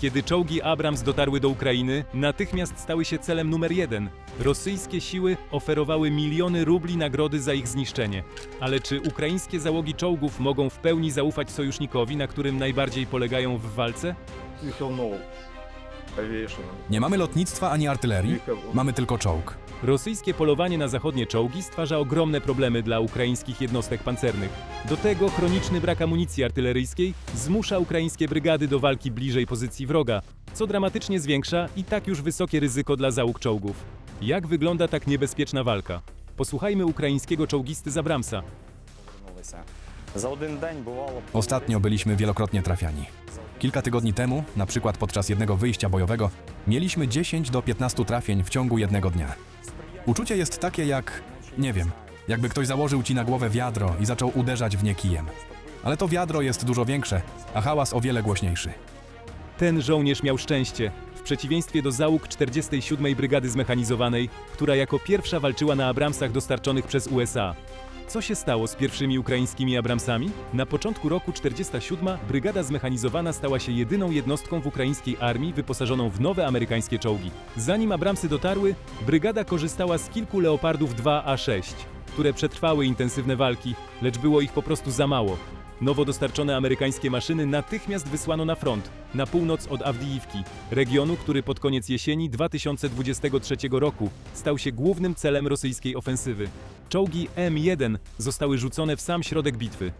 Kiedy czołgi Abrams dotarły do Ukrainy, natychmiast stały się celem numer jeden. Rosyjskie siły oferowały miliony rubli nagrody za ich zniszczenie. Ale czy ukraińskie załogi czołgów mogą w pełni zaufać sojusznikowi, na którym najbardziej polegają w walce? Nie mamy lotnictwa ani artylerii, mamy tylko czołg. Rosyjskie polowanie na zachodnie czołgi stwarza ogromne problemy dla ukraińskich jednostek pancernych. Do tego chroniczny brak amunicji artyleryjskiej zmusza ukraińskie brygady do walki bliżej pozycji wroga, co dramatycznie zwiększa i tak już wysokie ryzyko dla załóg czołgów. Jak wygląda tak niebezpieczna walka? Posłuchajmy ukraińskiego czołgisty Zabramsa. Ostatnio byliśmy wielokrotnie trafiani. Kilka tygodni temu, na przykład podczas jednego wyjścia bojowego, mieliśmy 10 do 15 trafień w ciągu jednego dnia. Uczucie jest takie jak, nie wiem, jakby ktoś założył ci na głowę wiadro i zaczął uderzać w nie kijem. Ale to wiadro jest dużo większe, a hałas o wiele głośniejszy. Ten żołnierz miał szczęście, w przeciwieństwie do załóg 47. Brygady Zmechanizowanej, która jako pierwsza walczyła na Abramsach dostarczonych przez USA. Co się stało z pierwszymi ukraińskimi Abramsami? Na początku roku 47 Brygada Zmechanizowana stała się jedyną jednostką w ukraińskiej armii wyposażoną w nowe amerykańskie czołgi. Zanim Abramsy dotarły, brygada korzystała z kilku Leopardów 2A6, które przetrwały intensywne walki, lecz było ich po prostu za mało. Nowo dostarczone amerykańskie maszyny natychmiast wysłano na front, na północ od Awdijiwki, regionu, który pod koniec jesieni 2023 roku stał się głównym celem rosyjskiej ofensywy. Czołgi M1 zostały rzucone w sam środek bitwy.